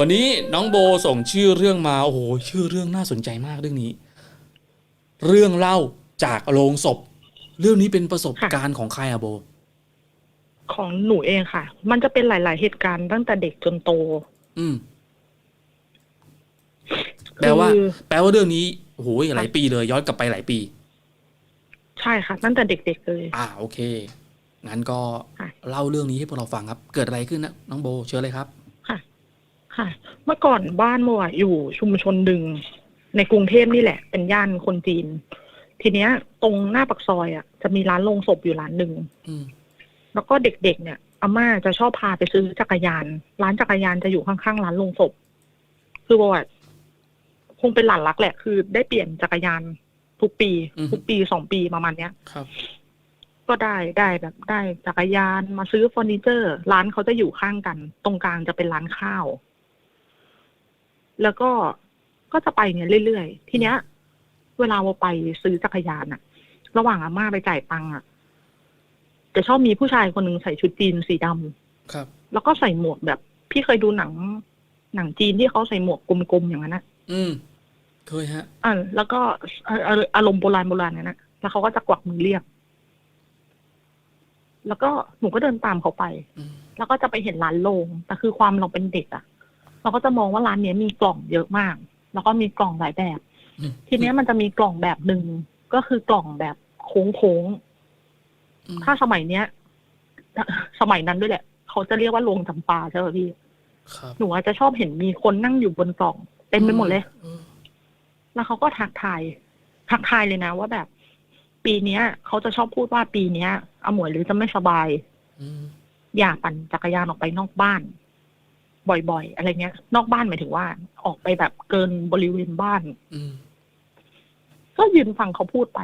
วันนี้น้องโบส่งชื่อเรื่องมาโอ้โหชื่อเรื่องน่าสนใจมากเรื่องนี้ เรื่องเล่าจากโรงศพ เรื่องนี้เป็นประสบการณ์ของใครอะโบ ของหนูเองค่ะ มันจะเป็นหลาย ๆ เหตุการณ์ตั้งแต่เด็กจนโต อืมแปลว่าคือแปลว่าเรื่องนี้โอ้โหหลายปีเลย ย้อนกลับไปหลายปี ใช่ค่ะ ตั้งแต่เด็ก ๆ เลย อ่าโอเคงั้นก็ค่ะเล่าเรื่องนี้ให้พวกเราฟังครับ เกิดอะไรขึ้นนะน้องโบ เชิญเลยครับ ค่ะค่ะ เมื่อก่อนบ้านโมอะอยู่ชุมชนหนึ่งในกรุงเทพนี่แหละ เป็นย่านคนจีน ทีเนี้ย ตรงหน้าปากซอยอะจะมีร้านโรงศพอยู่ร้านหนึ่งอืมแล้วก็เด็กๆ เนี่ยอาม่าจะชอบพาไปซื้อจักรยาน ร้านจักรยานจะอยู่ข้างๆร้านโรงศพ คือบอกว่าคงเป็นหลานรักแหละ คือได้เปลี่ยนจักรยานทุกปีอือฮึทุกปีสองปีประมาณเนี้ย ครับ ก็ได้ได้แบบได้จักรยานมาซื้อเฟอร์นิเจอร์ ร้านเขาจะอยู่ข้างกัน ตรงกลางจะเป็นร้านข้าว แล้วก็ก็จะไปเนี่ยเรื่อยๆ ทีเนี้ย เวลาเราไปซื้อจักรยานอะระหว่างอาม่าไปจ่ายตังค์อะจะชอบมีผู้ชายคนหนึ่งใส่ชุดจีนสีดำครับ แล้วก็ใส่หมวกแบบ พี่เคยดูหนัง หนังจีนที่เขาใส่หมวกกลมๆอย่างนั้นนะอืมเคยฮะอ่าแล้วก็อ่าอ่าอารมณ์โบราณโบราณเนี่ยนะแล้วเขาก็จะกวักมือเรียก แล้วก็หนูก็เดินตามเขาไปอืมแล้วก็จะไปเห็นร้านโลงแต่คือความเราเป็นเด็กอะ เราก็จะมองว่าร้านเนี้ยมีกล่องเยอะมาก แล้วก็มีกล่องหลายแบบอืมทีเนี้ยมันจะมีกล่องแบบหนึ่งก็คือกล่องแบบโค้งโค้งๆอืมถ้าสมัยเนี้ยสมัยนั้นด้วยแหละ เขาจะเรียกว่าโรงจำปาใช่ไหมพี่ครับหนูอาจจะชอบเห็นมีคนนั่งอยู่บนกล่อง เต็มไปหมดเลยออแล้วเขาก็ทักทาย ทักทายเลยนะว่าแบบ ปีเนี้ยเขาจะชอบพูดว่าปีเนี้ยอาหมวยหรือจะไม่สบายอืมอย่าปั่นจักรยานออกไปนอกบ้าน บ่อย ๆ อะไรเงี้ย นอกบ้านหมายถึงว่า ออกไปแบบเกินบริเวณบ้านอืมก็ยืนฟังเขาพูดไป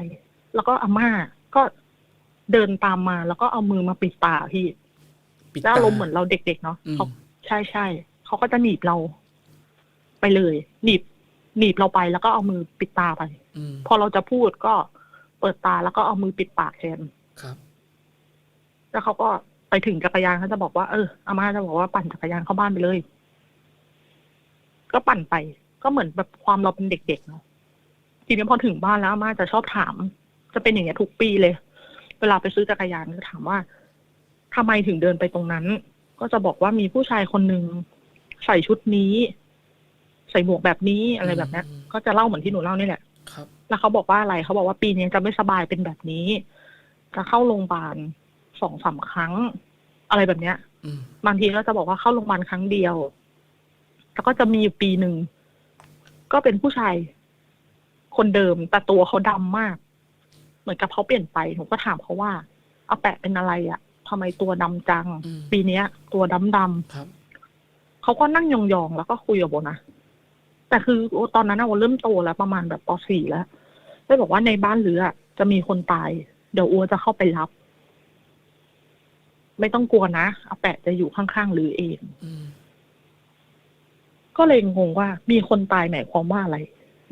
แล้วก็อาม่าก็เดินตามมา แล้วก็เอามือมาปิดตาพี่ปิดแล้วตาอารมณ์เหมือนเราเด็ก ๆ เนาะอืมเขาใช่ใช่เขาก็จะหนีบเรา ไปเลย หนีบ หนีบเราไปแล้วก็เอามือปิดตาไปอืมพอเราจะพูดก็เปิดตาแล้วก็เอามือปิดปากแทนครับ แล้วเขาก็ ไปถึงจักรยานเขาจะบอกว่าเอออาม่าจะบอกว่าปั่นจักรยานเข้าบ้านไปเลย ก็ปั่นไป ก็เหมือนแบบความเราเป็นเด็กๆเนาะทีนี้พอถึงบ้านแล้วอาม่าจะชอบถาม จะเป็นอย่างเงี้ยทุกปีเลย เวลาไปซื้อจักรยานจะถามว่าทำไมถึงเดินไปตรงนั้น ก็จะบอกว่ามีผู้ชายคนหนึ่งใส่ชุดนี้ ใส่หมวกแบบนี้อะไรแบบเนี้ยอืมก็จะเล่าเหมือนที่หนูเล่านี่แหละครับ แล้วเขาบอกว่าอะไรเขาบอกว่าปีนี้จะไม่สบายเป็นแบบนี้ จะเข้าโรงพยาบาล สองสามครั้ง อะไรแบบเนี้ยอืมบางทีก็จะบอกว่าเข้าโรงพยาบาลครั้งเดียว แล้วก็จะมีอยู่ปีหนึ่ง ก็เป็นผู้ชาย คนเดิมแต่ตัวเขาดำมาก เหมือนกับเขาเปลี่ยนไปหนูก็ถามเขาว่าเอาแปะเป็นอะไรอะ่ะทำไมตัวดำจังอืมปีเนี้ย ตัวดำดำครับเขาก็นั่งยองๆแล้วก็คุยกับโบนะแต่คือโอ้ตอนนั้นนะโบเริ่มโตแล้วประมาณแบบป .4 แล้วได้บอกว่าในบ้านเรืออะจะมีคนตาย เดี๋ยวอัวจะเข้าไปรับ ไม่ต้องกลัวนะอาแปะจะอยู่ข้างๆหรือเองอืมก็เลยงงว่า มีคนตายหมายความว่าอะไร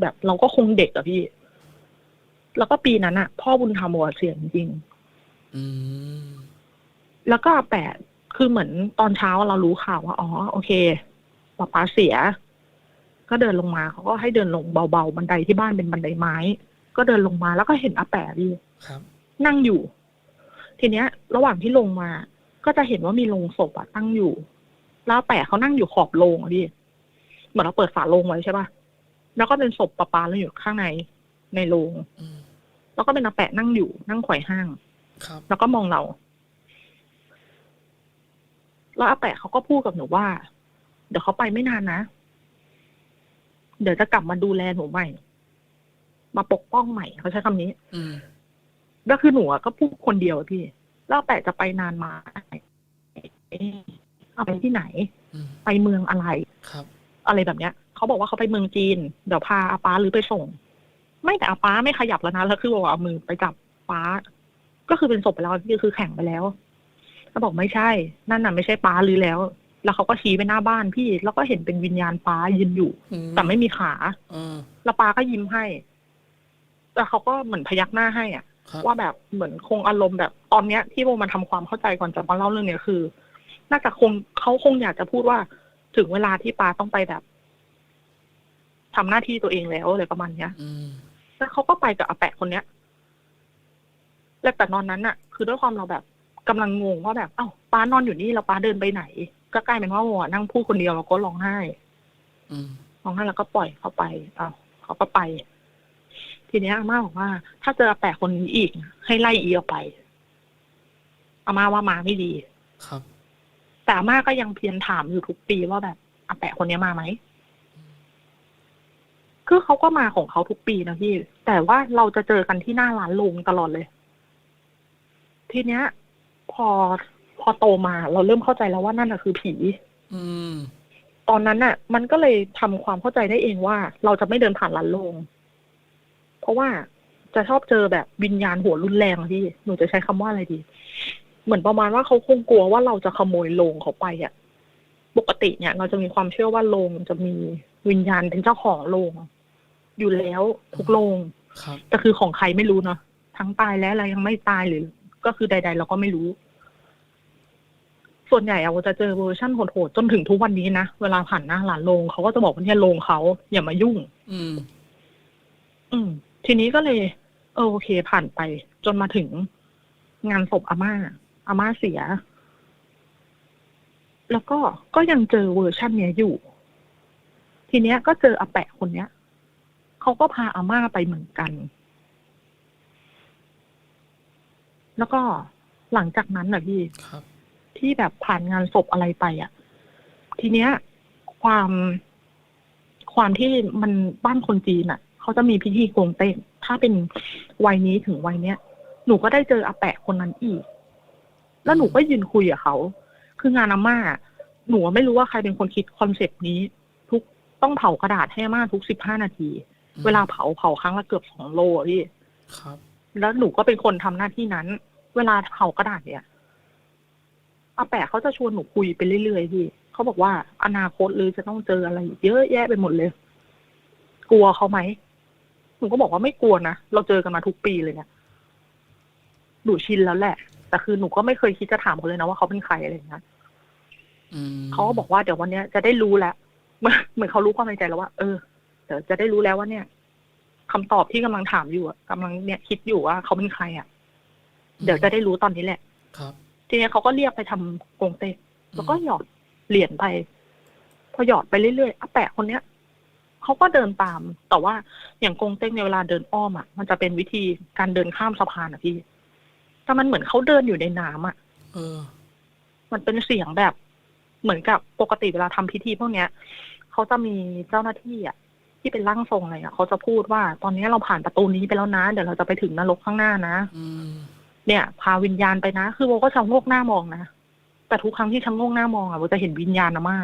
แบบเราก็คงเด็กอะพี่ แล้วก็ปีนั้นอะพ่อบุญธรรมบัวเสียจริงอืมแล้วก็อาแปะคือเหมือนตอนเช้าเรารู้ข่าวว่าอ๋อโอเคป้าป้าเสีย ก็เดินลงมาเขาก็ให้เดินลงเบาๆบันไดที่บ้านเป็นบันไดไม้ ก็เดินลงมาแล้วก็เห็นอาแปะพี่ครับนั่งอยู่ ทีเนี้ย ระหว่างที่ลงมา ก็จะเห็นว่ามีโลงศพอะตั้งอยู่ แล้วอาแปะเขานั่งอยู่ขอบโลงอะพี่เหมือนเราเปิดฝาโลงไว้ใช่ปะแล้วก็เป็นศพปะปาแล้วอยู่ข้างในในโลงอืมแล้วก็เป็นอาแปะนั่งอยู่นั่งไขว่ห้างครับแล้วก็มองเรา แล้วอาแปะเขาก็พูดกับหนูว่า เดี๋ยวเขาไปไม่นานนะ เดี๋ยวจะกลับมาดูแลหนูใหม่ มาปกป้องใหม่เขาใช้คำนี้ อืมแล้วคือหนูอะก็พูดคนเดียวอะพี่ แล้วอาแปะจะไปนานมา เอาไปที่ไหนอืมไปเมืองอะไรครับ อะไรแบบเนี้ยเขาบอกว่าเขาไปเมืองจีน เดี๋ยวพาอาป้าหรือไปส่ง ไม่แต่อาป้าไม่ขยับแล้วนะแล้วคือบอกว่าเอามือไปจับป้า ก็คือเป็นศพไปแล้วคือคือแข่งไปแล้วเขาบอกไม่ใช่ นั่นน่ะไม่ใช่ป้าหรือแล้ว แล้วเขาก็ชี้ไปหน้าบ้านพี่ แล้วก็เห็นเป็นวิญญาณป้ายืนอยู่อืมแต่ไม่มีขาเออแล้วป้าก็ยิ้มให้แต่เขาก็เหมือนพยักหน้าให้อะครับว่าแบบเหมือนคงอารมณ์แบบตอนเนี้ยที่โมมาทำความเข้าใจก่อนจะมาเล่าเรื่องเนี้ยคือ น่าจะคงเขาคงอยากจะพูดว่า ถึงเวลาที่ปาต้องไปแบบทำหน้าที่ตัวเองแล้วอะไรประมาณเนี้ยอืมแล้วเขาก็ไปกับอาแปะคนเนี้ยแล้วแต่นอนนั้นน่ะคือด้วยความเราแบบกำลังงงว่าแบบ เอ้าป้านอนอยู่นี่แล้วป้าเดินไปไหน ก็กลายเป็นว่าโมอะนั่งพูดคนเดียวแล้วก็ร้องไห้อืมร้องไห้แล้วก็ปล่อยเขาไป เอ้าเขาก็ไป ทีเนี้ยอาม่าบอกว่า ถ้าเจออาแปะคนนี้อีก ให้ไล่อีออกไปอาม่าว่ามาไม่ดี ครับ แต่อาม่าก็ยังเพียรถามอยู่ทุกปีว่าแบบอาแปะคนนี้มาไหมคือเขาก็มาของเขาทุกปีนะพี่ แต่ว่าเราจะเจอกันที่หน้าร้านลุงตลอดเลย ทีเนี้ย พอพอโตมา เราเริ่มเข้าใจแล้วว่านั่นน่ะคือผีอืมตอนนั้นน่ะมันก็เลยทำความเข้าใจได้เองว่า เราจะไม่เดินผ่านร้านโลง เพราะว่าจะชอบเจอแบบวิญญาณหัวรุนแรงอะพี่ หนูจะใช้คำว่าอะไรดี เหมือนประมาณว่าเขาคงกลัวว่าเราจะขโมยโลงเขาไปอะ ปกติเนี่ย เราจะมีความเชื่อว่าโลงจะมีวิญญาณเป็นเจ้าของโลงอยู่แล้วทุกโลงครับแต่คือของใครไม่รู้เนาะทั้งตายแล้วอะไรยังไม่ตายหรือ ก็คือใด ๆ เราก็ไม่รู้ ส่วนใหญ่อะเราจะเจอเวอร์ชั่นโหดๆจนถึงทุกวันนี้นะเวลาผ่านหน้าร้านโรงเขาก็จะบอกว่าเนี่ยโรงเขาอย่ามายุ่ง อืม อืม ทีนี้ก็เลย เออโอเคผ่านไป จนมาถึงงานศพอาม่า อาม่าเสีย แล้วก็ก็ยังเจอเวอร์ชันเนี้ยอยู่ ทีเนี้ยก็เจออาแปะคนเนี้ยเขาก็พาอาม่าไปเหมือนกัน แล้วก็หลังจากนั้นน่ะพี่ครับที่แบบผ่านงานศพอะไรไปอะ ทีเนี้ย ความความที่มันบ้านคนจีนอะเขาจะมีพิธีโกงเต้งถ้าเป็นวัยนี้ถึงวัยเนี้ยหนูก็ได้เจออาแปะคนนั้นอีก แล้วหนูก็ยืนคุยกับเขา คืองานอาม่า หนูไม่รู้ว่าใครเป็นคนคิดคอนเซปต์นี้ ทุกต้องเผากระดาษให้อาม่าทุกสิบห้านาทีอืมเวลาเผาเผาครั้งละเกือบสองโลอะพี่ครับ แล้วหนูก็เป็นคนทำหน้าที่นั้น เวลาเผากระดาษเนี่ยอาแปะเขาจะชวนหนูคุยไปเรื่อยๆพี่เขาบอกว่าอนาคตหรือจะต้องเจออะไรอีกเยอะแยะไปหมดเลย กลัวเขาไหมหนูก็บอกว่าไม่กลัวนะเราเจอกันมาทุกปีเลยเนี่ยหนูชินแล้วแหละ แต่คือหนูก็ไม่เคยคิดจะถามเขาเลยนะว่าเขาเป็นใครอะไรอย่างเงี้ยอืมเขาก็บอกว่าเดี๋ยววันเนี้ยจะได้รู้แล้วเหมือนเหมือนเขารู้ความในใจแล้วว่า เออเดี๋ยวจะได้รู้แล้วว่าเนี่ยคำตอบที่กำลังถามอยู่อะกำลังเนี่ยคิดอยู่ว่าเขาเป็นใครอะเดี๋ยวจะได้รู้ตอนนี้แหละ ครับ ทีนี้เขาก็เรียกไปทำกงเต็กแล้วก็หยอดเหรียญไป พอหยอดไปเรื่อยๆอาแปะคนเนี้ยเขาก็เดินตาม แต่ว่าอย่างกงเต็กในยเวลาเดินอ้อมอะ มันจะเป็นวิธีการเดินข้ามสะพานอะพี่ แต่มันเหมือนเขาเดินอยู่ในน้ำอะ เออ มันเป็นเสียงแบบ เหมือนกับปกติเวลาทำพิธีพวกเนี้ยเขาจะมีเจ้าหน้าที่อะ ที่เป็นร่างทรงอะไรอะเขาจะพูดว่า ตอนนี้เราผ่านประตูนี้ไปแล้วนะ เดี๋ยวเราจะไปถึงนรกข้างหน้านะ อืม เนี่ย พาวิญญาณไปนะ คือโบก็ชะโงกหน้ามองนะ แต่ทุกครั้งที่ชะโงกหน้ามองอะโบจะเห็นวิญญาณอาม่า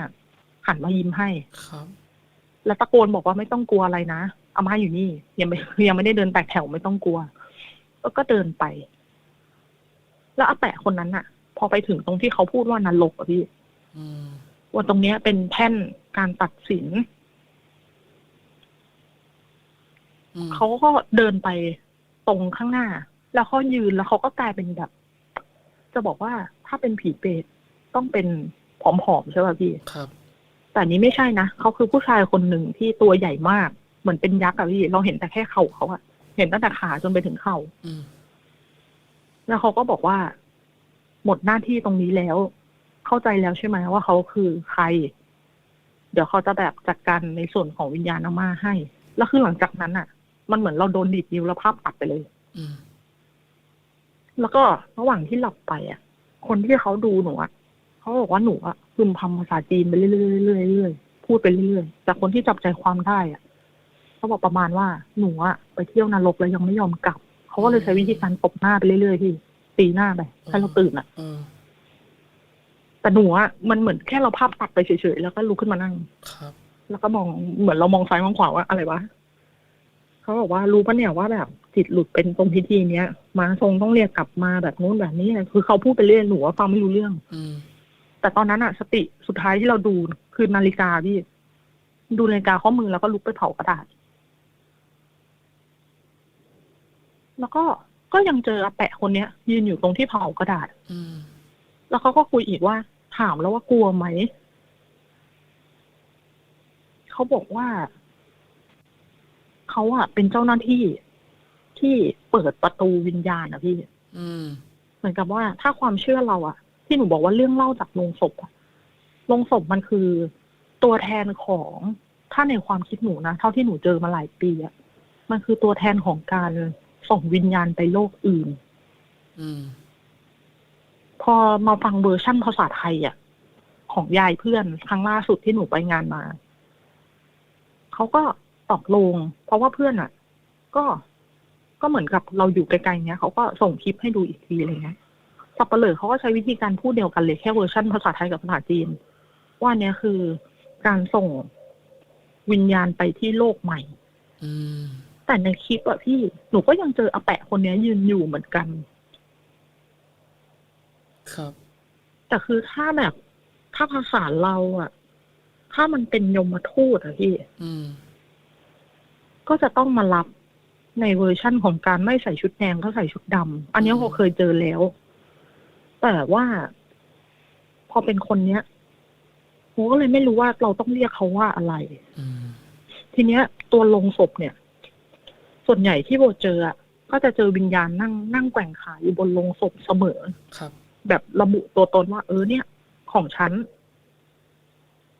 หันมายิ้มให้ ครับ แล้วตะโกนบอกว่าไม่ต้องกลัวอะไรนะอาม่าอยู่นี่ ยังไม่ยังไม่ได้เดินแตกแถวไม่ต้องกลัว แล้วก็เดินไป แล้วอาแปะคนนั้นอะพอไปถึงตรงที่เขาพูดว่านรกอะพี่อืมว่าตรงเนี้ยเป็นแท่นการตัดสินอืมเขาก็เดินไปตรงข้างหน้า แล้วเขายืนแล้วเขาก็กลายเป็นแบบ จะบอกว่าถ้าเป็นผีเปรตต้องเป็นผอมๆใช่ป่ะพี่ครับ แต่อันนี้ไม่ใช่นะเขาคือผู้ชายคนหนึ่งที่ตัวใหญ่มาก เหมือนเป็นยักษ์อะพี่เราเห็นแต่แค่เข่าเขาอะเห็นตั้งแต่ขาจนไปถึงเข่าอืม แล้วเขาก็บอกว่า หมดหน้าที่ตรงนี้แล้ว เข้าใจแล้วใช่ไหมว่าเขาคือใคร เดี๋ยวเขาจะแบบจัดการในส่วนของวิญญาณอาม่าให้ แล้วคือหลังจากนั้นอะมันเหมือนเราโดนดีดนิ้วแล้วภาพตัดไปเลยอืมแล้วก็ระหว่างที่หลับไปอะ คนที่เขาดูหนูอะเขาบอกว่าหนูอะพึมพำภาษาจีนไปเรื่อยๆเรื่อยๆเรื่อยๆพูดไปเรื่อยๆแต่คนที่จับใจความได้อะเขาบอกประมาณว่าหนูอะไปเที่ยวนรกแล้วยังไม่ยอมกลับ เขาก็เลยใช้วิธีการตบหน้าไปเรื่อยๆที่ตีหน้าไปให้เราตื่นอะเออแต่หนูอะมันเหมือนแค่เราภาพตัดไปเฉยๆแล้วก็ลุกขึ้นมานั่งครับ แล้วก็มองเหมือนเรามองซ้ายมองขวาว่าอะไรวะเขาบอกว่ารู้ปะเนี่ยว่าแบบจิตหลุดเป็นตรงพิธีเนี้ยมาทรงต้องเรียกกลับมาแบบนู้นแบบนี้คือเขาพูดไปเรื่อยหนูว่าฟังไม่รู้เรื่อง อืมแต่ตอนนั้นอะสติสุดท้ายที่เราดูคือนาฬิกาพี่ดูนาฬิกาข้อมือแล้วก็ลุกไปเผากระดาษ แล้วก็ก็ยังเจออาแปะคนเนี้ย ยืนอยู่ตรงที่เผากระดาษ อืม แล้วเขาก็คุยอีกว่า ถามแล้วว่ากลัวไหมเขาบอกว่าเขาอะเป็นเจ้าหน้าที่ที่เปิดประตูวิญญาณอะพี่ อืม เหมือนกับว่าถ้าความเชื่อเราอะที่หนูบอกว่าเรื่องเล่าจากโรงศพอะโรงศพมันคือตัวแทนของถ้าในความคิดหนูนะเท่าที่หนูเจอมาหลายปีอะมันคือตัวแทนของการ ส่งวิญญาณไปโลกอื่นอืมพอมาฟังเวอร์ชั่นภาษาไทยอะของยายเพื่อนครั้งล่าสุดที่หนูไปงานมาเขาก็ตอกลง เพราะว่าเพื่อนอะก็ก็เหมือนกับเราอยู่ไกลๆเนี้ยเขาก็ส่งคลิปให้ดูอีกทีอะไรเงี้ยสับเปลือเขาก็ใช้วิธีการพูดเดียวกันเลยแค่เวอร์ชันภาษาไทยกับภาษาจีน ว่าเนี้ยคือการส่งวิญญาณไปที่โลกใหม่ อืม แต่ในคลิปอะพี่หนูก็ยังเจออาแปะคนเนี้ยยืนอยู่เหมือนกัน ครับ แต่คือถ้าแบบถ้าภาษาเราอะถ้ามันเป็นยมทูตอะพี่อืม ก็จะต้องมารับในเวอร์ชั่นของการไม่ใส่ชุดแดงก็ใส่ชุดดำอันนี้อืม เราเคยเจอแล้ว แต่ว่า พอเป็นคนเนี้ยโมก็เลยไม่รู้ว่าเราต้องเรียกเขาว่าอะไร อืม ทีเนี้ย ตัวลงศพเนี่ย ส่วนใหญ่ที่โบเจออะก็จะเจอวิญญาณนั่งนั่งแกว่งขาอยู่บนลงศพเสมอครับ แบบระบุตัวตนว่า เออเนี่ย ของฉัน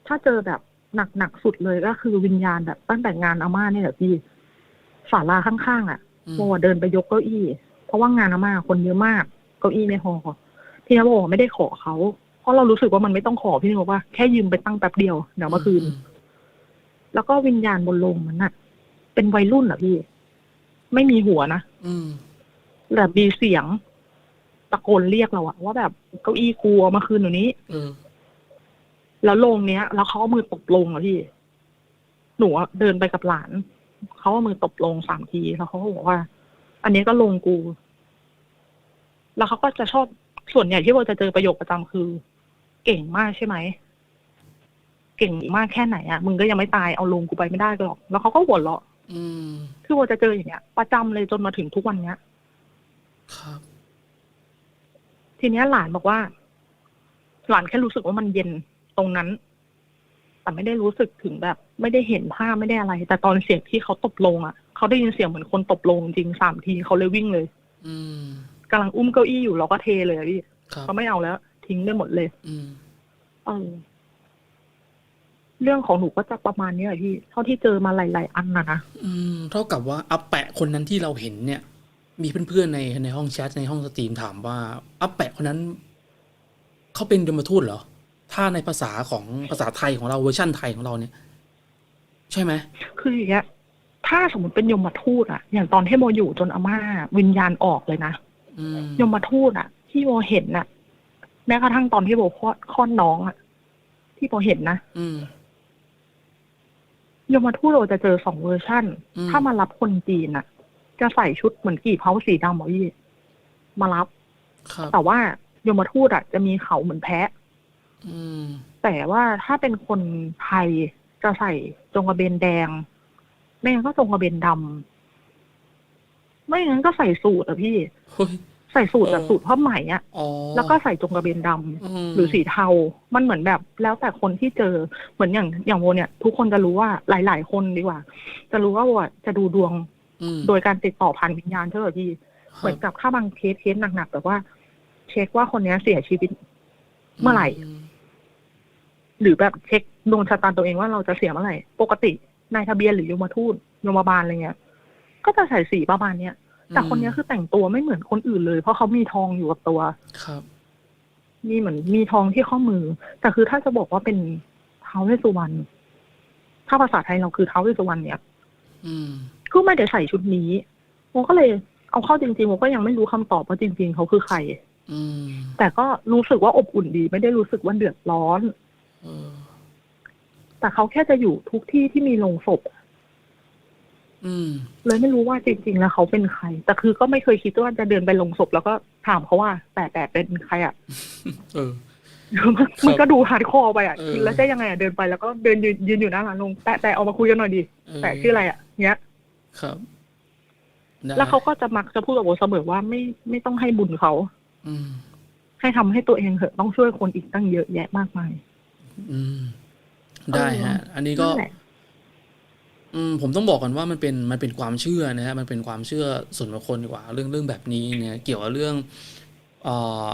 ถ้าเจอแบบหนักหนักๆสุดเลยก็คือวิญญาณแบบตั้งแต่งานอาม่าเนี่ยแหละพี่ศาลาข้างๆอะอืมโบอะเดินไปยกเก้าอี้ เพราะว่างานอาม่าคนเยอะมาก เก้าอี้ไม่พอพี่นะโบอะไม่ได้ขอเขาเพราะเรารู้สึกว่ามันไม่ต้องขอพี่นึกว่าแค่ยืมไปตั้งแป๊บเดียวเดี๋ยวเมื่อคืนอืมแล้วก็วิญญาณบนโลงมันน่ะ เป็นวัยรุ่นอะพี่ ไม่มีหัวนะอืมแบบมีเสียง ตะโกนเรียกเราอะว่าแบบเก้าอี้กูเอามาคืนหนูนี้เออแล้วโรงเนี้ย แล้วเขาเอามือตบลงอะพี่ หนูอะเดินไปกับหลาน เขาเอามือตบลงสามทีแล้วเขาก็บอกว่า อันนี้ก็ลงกู แล้วเขาก็จะชอบส่วนใหญ่ที่เราจะเจอประโยคประจำคือ เก่งมากใช่ไหม เก่งมากแค่ไหนอะมึงก็ยังไม่ตายเอาลงกูไปไม่ได้หรอก แล้วเขาก็หัวเราะ อืม คือเราจะเจออย่างเงี้ย ประจำเลยจนมาถึงทุกวันเนี้ย ครับ ทีเนี้ยหลานบอกว่า หลานแค่รู้สึกว่ามันเย็นตรงนั้น แต่ไม่ได้รู้สึกถึงแบบ ไม่ได้เห็นภาพไม่ได้อะไร แต่ตอนเสียงที่เขาตบลงอะเขาได้ยินเสียงเหมือนคนตบลงจริงสามทีเขาเลยวิ่งเลยอืม กำลังอุ้มเก้าอี้อยู่เราก็เทเลยอะพี่ครับ เขาไม่เอาแล้ว ทิ้งได้หมดเลย อืม เออ เรื่องของหนูก็จะประมาณเนี้ยอะพี่เท่าที่เจอมาหลาย ๆ อันนะนะอืมเท่ากับว่าอาแปะคนนั้นที่เราเห็นเนี่ย มีเพื่อนๆในในห้องแชทในห้องสตรีมถามว่าอาแปะคนนั้นเขาเป็นยมทูตเหรอ ถ้าในภาษาของภาษาไทยของเราเวอร์ชั่นไทยของเราเนี่ย ใช่ไหมคืออย่างเงี้ยถ้าสมมติเป็นยมทูตอะอย่างตอนที่โมอยู่จนอาม่าวิญญาณออกเลยนะอืมยมทูตอะที่โมเห็นน่ะแม้กระทั่งตอนที่โมคลอดคลอดน้องอะที่โมเห็นนะอืม ยมทูตเราจะเจอสองเวอร์ชั่นอืมถ้ามารับคนจีนน่ะจะใส่ชุดเหมือนกี่เผาสีดำเหรอพี่มารับครับแต่ว่ายมทูตอะจะมีเขาเหมือนแพะอืมแต่ว่าถ้าเป็นคนไทยจะใส่จงกระเบนแดง ไม่งั้นก็จงกระเบนดำไม่งั้นก็ใส่สูทอะพี่เฮ้ย ใส่สูทแบบเออสูทผ้าไหมอะอ๋อแล้วก็ใส่จงกระเบนดำมหรือสีเทา มันเหมือนแบบแล้วแต่คนที่เจอเหมือนอย่างอย่างโวเนี่ย ทุกคนจะรู้ว่าหลาย ๆ คนดีกว่า จะรู้ว่าโวอะจะดูดวงอืมโดยการติดต่อผ่านวิญญาณใช่ไหมพี่คเหมืรัอบนกับถ้าบางเคสเคสหนักๆแบบว่า เช็คว่าคนเนี้ยเสียชีวิต เมื่อไหร่มหรือแบบเช็คดวงชะตาตัวเองว่าเราจะเสียเมื่อไหร่ ปกตินายทะเบียนหรือยมทูตยมบาลอะไรเงี้ย ก็จะใส่สีประมาณเนี้ย แต่คนเนี้ยคือแต่งตัวไม่เหมือนคนอื่นเลย เพราะเขามีทองอยู่กับตัว ครับ มีเหมือนมีทองที่ข้อมือ แต่คือถ้าจะบอกว่าเป็นท้าวเวสสุวรรณ ถ้าภาษาไทยเราคือท้าวเวสสุวรรณเนี่ยอืมก็ไม่ได้ใส่ชุดนี้โมก็เลยเอาเข้าจริงๆโมก็ยังไม่รู้คำตอบว่าจริง ๆเขาคือใคร อืมแต่ก็รู้สึกว่าอบอุ่นดี ไม่ได้รู้สึกว่าเดือดร้อนเออแต่เขาแค่จะอยู่ทุกที่ที่มีโลงศพ อืม เลยไม่รู้ว่าจริง ๆ แล้วเขาเป็นใคร แต่คือก็ไม่เคยคิดว่าจะเดินไปลงศพแล้วก็ถามเขาว่า แต่แต่เป็นใครอะ เออ มันมันก็ดูฮาร์ดคอร์ไปอะเออ แล้วจะยังไงอะเดินไปแล้วก็เดินยืนยืนอยู่หน้าร้านลงแต่แต่เอามาคุยกันหน่อยดิเออแต่ชื่ออะไรอะเนี้ย ครับได้แล้วเขาก็จะมักจะพูดกับโบเสมอว่าไม่ไม่ต้องให้บุญเขา อืม ให้ทำให้ตัวเองเถอะต้องช่วยคนอีกตั้งเยอะแยะมากมาย อืม ได้ฮะ อันนี้ก็นั่นแหละอืม ผมต้องบอกกันว่ามันเป็นมันเป็นความเชื่อนะฮะมันเป็นความเชื่อส่วนบุคคลดีกว่า เรื่องเรื่องแบบนี้เนี่ยเกี่ยวกับเรื่องเอ่อ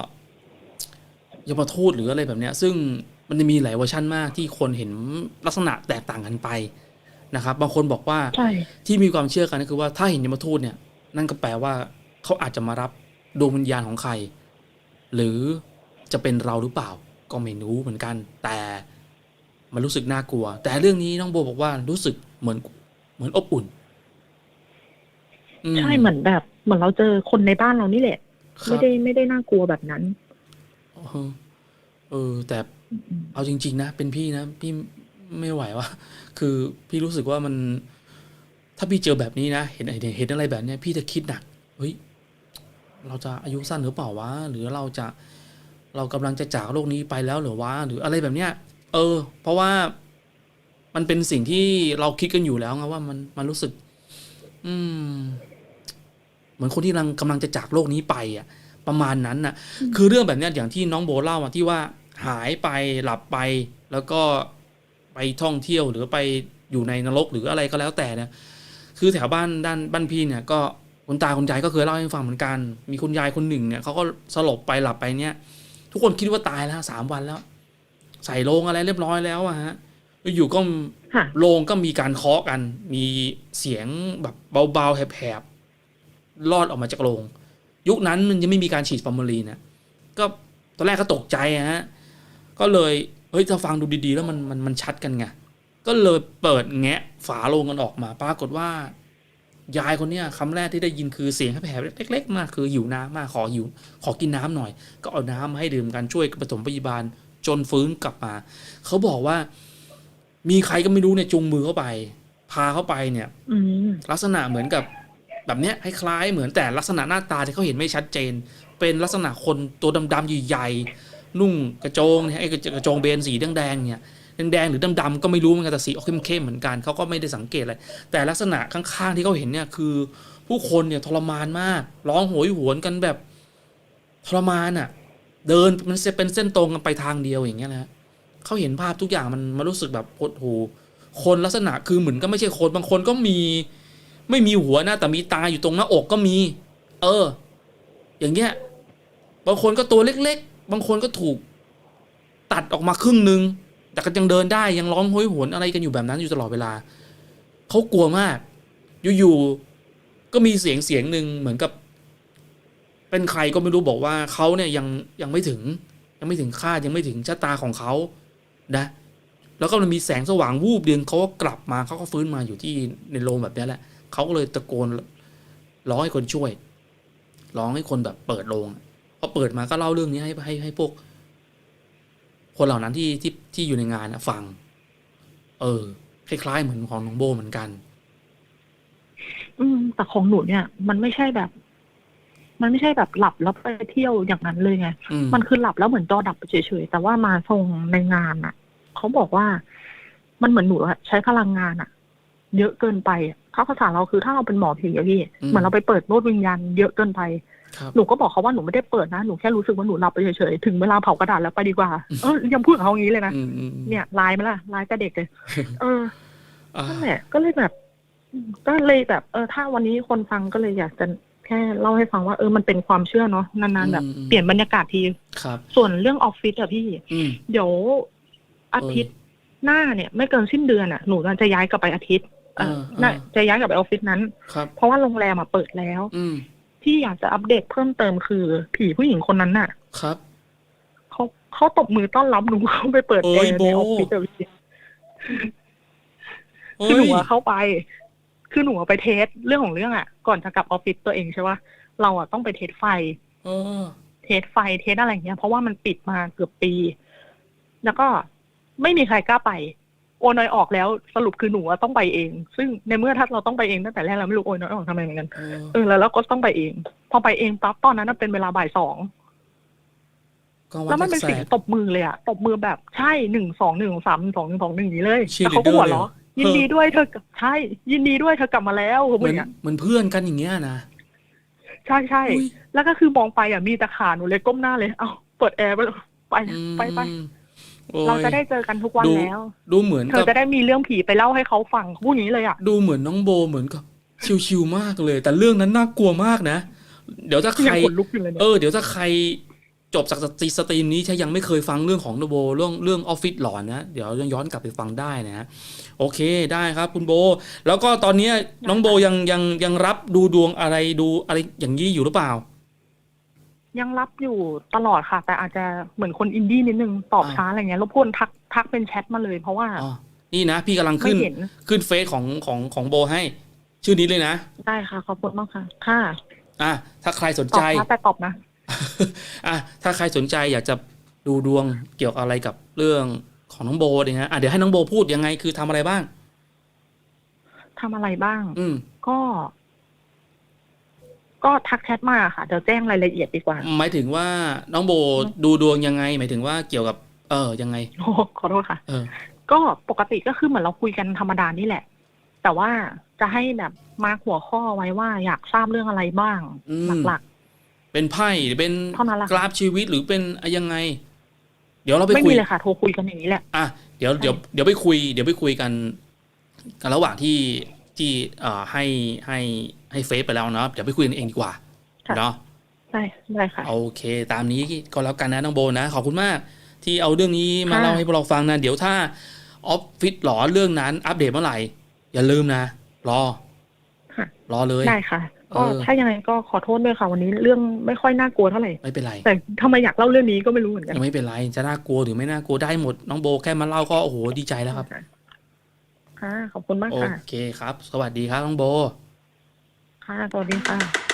ยมทูตหรืออะไรแบบเนี้ย ซึ่งมันจะมีหลายเวอร์ชันมากที่คนเห็นลักษณะแตกต่างกันไปนะครับ บางคนบอกว่าใช่ที่มีความเชื่อกันก็คือว่าถ้าเห็นยมทูตเนี่ย นั่นก็แปลว่าเขาอาจจะมารับดวงวิญญาณของใคร หรือจะเป็นเราหรือเปล่าก็ไม่รู้เหมือนกัน แต่ มันรู้สึกน่ากลัว แต่เรื่องนี้น้องโบบอกว่ารู้สึกเหมือนเหมือนอบอุ่นอืใช่เหมือนแบบ เหมือนเราเจอคนในบ้านเรานี่แหละครัไม่บได้ไม่ได้น่ากลัวแบบนั้นเออเออ แต่เอาจริง ๆ นะ เป็นพี่นะพี่ไม่ไหวว่ะคือพี่รู้สึกว่ามัน ถ้าพี่เจอแบบนี้นะเห็นเห็นเห็นอะไรแบบเนี้ยพี่จะคิดหนักเฮ้ยเราจะอายุสั้นหรือเปล่าวะหรือเราจะเรากำลังจะจากโลกนี้ไปแล้วหรือวะหรืออะไรแบบเนี้ย เออ เพราะว่ามันเป็นสิ่งที่เราคิดกันอยู่แล้วไงว่ามันมันรู้สึก อืม เหมือนคนที่กำลังกำลังจะจากโลกนี้ไปอะ ประมาณนั้นน่ะ คือเรื่องแบบเนี้ยอย่างที่น้องโบเล่าอะที่ว่าหายไปหลับไป แล้วก็ไปท่องเที่ยวหรือไปอยู่ในนรกหรืออะไรก็แล้วแต่เนี่ยคือแถวบ้านด้านบ้านพี่เนี่ย ก็คุณตาคุณยายก็เคยเล่าให้ฟังเหมือนกัน มีคุณยายคนหนึ่งเนี่ยเขาก็สลบไปหลับไปเนี่ย ทุกคนคิดว่าตายแล้วสามวันแล้ว ใส่โลงอะไรเรียบร้อยแล้วอะฮะอยู่ก็ค่ะโลงก็มีการเคาะกัน มีเสียงแบบเบาๆแหบๆลอดออกมาจากโลง ยุคนั้นมันยังไม่มีการฉีดฟอร์มาลีนนะก็ตอนแรกก็ตกใจอะฮะก็เลยเฮ้ยถ้าฟังดูดีๆ แล้วมันมันมันชัดกันไงก็เลยเปิดแงะฝาโลงกันออกมา ปรากฏว่า ยายคนเนี้ยคำแรกที่ได้ยินคือเสียงแผลบๆเล็ก ๆ มากคือหิวน้ำมากขอหิวขอกินน้ำหน่อย ก็เอาน้ำมาให้ดื่มกันช่วยปฐมพยาบาล จนฟื้นกลับมา เขาบอกว่า มีใครก็ไม่รู้เนี่ยจูงมือเข้าไป พาเข้าไปเนี่ยอืมลักษณะเหมือนกับแบบเนี้ยคล้ายๆเหมือนแต่ลักษณะหน้าตาที่เขาเห็นไม่ชัดเจน เป็นลักษณะคนตัวดำๆใหญ่ๆนุ่งกระโจงเนี่ยไอ้กระโจงเบนสีแดงๆเนี่ยแดงๆหรือดำๆก็ไม่รู้เหมือนกันแต่สีออกเข้มๆเหมือนกันเขาก็ไม่ได้สังเกตอะไรแต่ลักษณะข้างๆที่เขาเห็นเนี่ยคือ ผู้คนเนี่ยทรมานมาก ร้องโหยหวนกันแบบทรมานอะ เดินมันจะเป็นเส้นตรงกันไปทางเดียวอย่างเงี้ยนะเขาเห็นภาพทุกอย่างมันมันรู้สึกแบบหดหูคนลักษณะคือเหมือนก็ไม่ใช่คนบางคนก็มี ไม่มีหัวนะแต่มีตาอยู่ตรงหน้าอกก็มี เออ อย่างเงี้ยบางคนก็ตัวเล็ก ๆ บางคนก็ถูก ตัดออกมาครึ่งหนึ่งแต่ก็ยังเดินได้ยังร้องโหยหวนอะไรกันอยู่แบบนั้นอยู่ตลอดเวลาเขากลัวมาก อยู่ๆก็มีเสียงเสียงหนึ่งเหมือนกับ เป็นใครก็ไม่รู้บอกว่าเขาเนี่ยยังยังไม่ถึง ยังไม่ถึงคาดยังไม่ถึงชะตาของเขานะแล้วก็มันมีแสงสว่างวูบเดียวเขาก็กลับมาเขาก็ฟื้นมาอยู่ที่ในโรงแบบนี้แหละเขาก็เลยตะโกนร้องให้คนช่วย ร้องให้คนแบบเปิดโรงพอเปิดมาก็เล่าเรื่องนี้ให้ให้ให้พวก คนเหล่านั้นที่ที่ที่อยู่ในงานฟัง เออ คล้ายๆเหมือนของน้องโบเหมือนกัน อืมแต่ของหนูเนี่ย มันไม่ใช่แบบ มันไม่ใช่แบบหลับแล้วไปเที่ยวอย่างนั้นเลยไงอืมมันคือหลับแล้วเหมือนจอดับไปเฉยๆ แต่ว่ามาทรงในงานอะเขาบอกว่า มันเหมือนหนูอะใช้พลังงานอะเยอะเกินไปอะถ้าภาษาเราคือถ้าเราเป็นหมอผีอะพี่ เหมือนเราไปเปิดโลดวิญญาณเยอะเกินไปครับหนูก็บอกเขาว่าหนูไม่ได้เปิดนะ หนูแค่รู้สึกว่าหนูหลับไปเฉยๆ ถึงเวลาเผากระดาษแล้วไปดีกว่า เออยังพูดกับเขาอย่างนี้เลยนะอืมอืมอืมเนี่ยไลน์ไหมล่ะไลน์แต่เด็กเลย เอออ่านั่นแหละก็เลยแบบอืมก็เลยแบบ เออ ถ้าวันนี้คนฟังก็เลยอยากจะ แค่เล่าให้ฟังว่าเออมันเป็นความเชื่อเนาะนานๆแบบอืมอืมเปลี่ยนบรรยากาศทีครับ ส่วนเรื่องออฟฟิศอะพี่อืมเดี๋ยวอาทิตย์หน้าเนี่ย ไม่เกินสิ้นเดือนอะหนูจะย้ายกลับไปอาทิตย์เอออ่าน่าอ่าจะย้ายกลับไปออฟฟิศนั้นครับเพราะว่าโรงแรมอะเปิดแล้วอืมที่อยากจะอัปเดตเพิ่มเติมคือผีผู้หญิงคนนั้นน่ะ ครับเขาเขาตบมือต้อนรับหนูเข้าไปเปิดเอ้แอยร์ในโบออฟฟิศอะพี่เฮ้คือหนูยอะเข้าไป คือหนูอะไปเทสเรื่องของเรื่องอะก่อนจะกลับออฟฟิศตัวเองใช่ปะเราอะต้องไปเทสไฟเออเทสไฟเทสอะไรอย่างเงี้ย เพราะว่ามันปิดมาเกือบปี แล้วก็ไม่มีใครกล้าไป โอนอยออกแล้วสรุปคือหนูอะต้องไปเอง ซึ่งในเมื่อถ้าเราต้องไปเองตั้งแต่แรกเราไม่รู้โอนอยออกทำไมเหมือนกันเออเออแล้วเราก็ต้องไปเอง พอไปเองปั๊บตอนนั้นนะเป็นเวลาบ่ายสองกลางวัแล้วมันนเป็นแสเสียงกตบมือเลยอะตบมือแบบใช่หนึ่งสองหนึ่งสามสองหนึ่งสองหนึ่งนี้เลย Cheerleader แล้วเขาก็หัวเราะเล ยเหรอยินดีด้วยเธอกลับใช่ ยินดีด้วยเธอกลับมาแล้วเขาเหบอมืกอนอย่างเงี้ยเหมือนเพื่อนกันอย่างเงี้ยนะใช่ใช่อุ๊ยแล้วก็คือมองไปอะมีแต่ขาหนูเลยก้มหน้าเลย เอาเปิดแอร์ไปเลยไปอืมไปไปโอ้ยเราจะได้เจอกันทุกวันดูแล้ว ดูเหมือนเธอกับจะได้มีเรื่องผีไปเล่าให้เขาฟังพูดอย่างนี้เลยอะดูเหมือนน้องโบเหมือนกับชิวๆมากเลย แต่เรื่องนั้นน่ากลัวมากนะเดี๋ยวถ้าใคยัรงขนลุกอยู่เลยเนี่เอยอเดี๋ยวถ้าใคร จบจากสตรีสตรีมนี้ใช่ยังไม่เคยฟังเรื่องของโนโบเรื่องเรื่องออฟฟิศหลอนนะ เดี๋ยวย้อนกลับไปฟังได้นะฮะโอเคได้ครับคุณโบ แล้วก็ตอนเนี้ยน้องโบยังยังยังรับดูดวงอะไรดูอะไรอย่างนี้อยู่หรือเปล่า ยังรับอยู่ตลอดค่ะ แต่อาจจะเหมือนคนอินดี้นิดนึงตอบอ่าช้าอะไรเงี้ยรบกวนทักทักเป็นแชทมาเลยเพราะว่าอ๋อนี่นะ พี่กำลังไม่ขึ้นเห็นขึ้นเฟซของของของโบให้ ชื่อนี้เลยนะได้ค่ะขอบคุณมากค่ะค่ะอะถ้าใครสนตอบใจช้าแต่ตอบนะ อะถ้าใครสนใจอยากจะดูดวงเกี่ยวอะไรกับเรื่องของน้องโบเนี่ยนะอะเดี๋ยวให้น้องโบพูดยังไง คือทำอะไรบ้าง ทำอะไรบ้าง อืมก็ ก็ทักแชทมาค่ะ เดี๋ยวแจ้งรายละเอียดดีกว่า หมายถึงว่าน้องโบดูดวงยังไง หมายถึงว่าเกี่ยวกับ เออยังไง โอ้ขอโทษค่ะ เออ ก็ปกติก็คือเหมือนเราคุยกันธรรมดานี่แหละ แต่ว่าจะให้แบบมาร์คหัวข้อไว้ว่าอยากทราบเรื่องอะไรบ้าง อืม หลัก เป็นไพ่หรือเป็นเท่านั้นแหละค่ะกราฟชีวิตหรือเป็นอะไรยังไง เดี๋ยวเราๆไปไม่คุมีย เลยค่ะ โทรคุยกันอย่างนี้แหละ อะเดี๋ยวใช่เดี๋ยวเดี๋ยวไปคุย เดี๋ยวไปคุยกันกันระหว่างที่ที่เอ่อให้ให้ให้เฟซไปแล้วเนาะเดี๋ยวไปคุยกันเองดีกว่าค่ะ เนาะได้ได้ค่ะ โอเค ตามนี้ก็แล้วกันนะน้องโบนะขอบคุณมาก ที่เอาเรื่องนี้มาค่ะ เล่าให้พวกเราฟังนะเดี๋ยวถ้าออฟฟิศหลอเรื่องนั้นอัปเดตเมื่อไหร่ อย่าลืมนะรอ ค่ะ รอเลย ได้ค่ะ ก็เออถ้ายังไงก็ขอโทษด้วยค่ะวันนี้เรื่องไม่ค่อยน่ากลัวเท่าไหร่ไม่เป็นไร แต่ทำไมอยากเล่าเรื่องนี้ก็ไม่รู้เหมือนกันไม่เป็นไร จะน่ากลัวหรือไม่น่ากลัวได้หมดน้องโบแค่มาเล่าก็โอ้โหดีใจแล้วครับค่ะขอบคุณมากโอค่ะเคครับ สวัสดีครับน้องโบค่ะสวัสดีค่ะ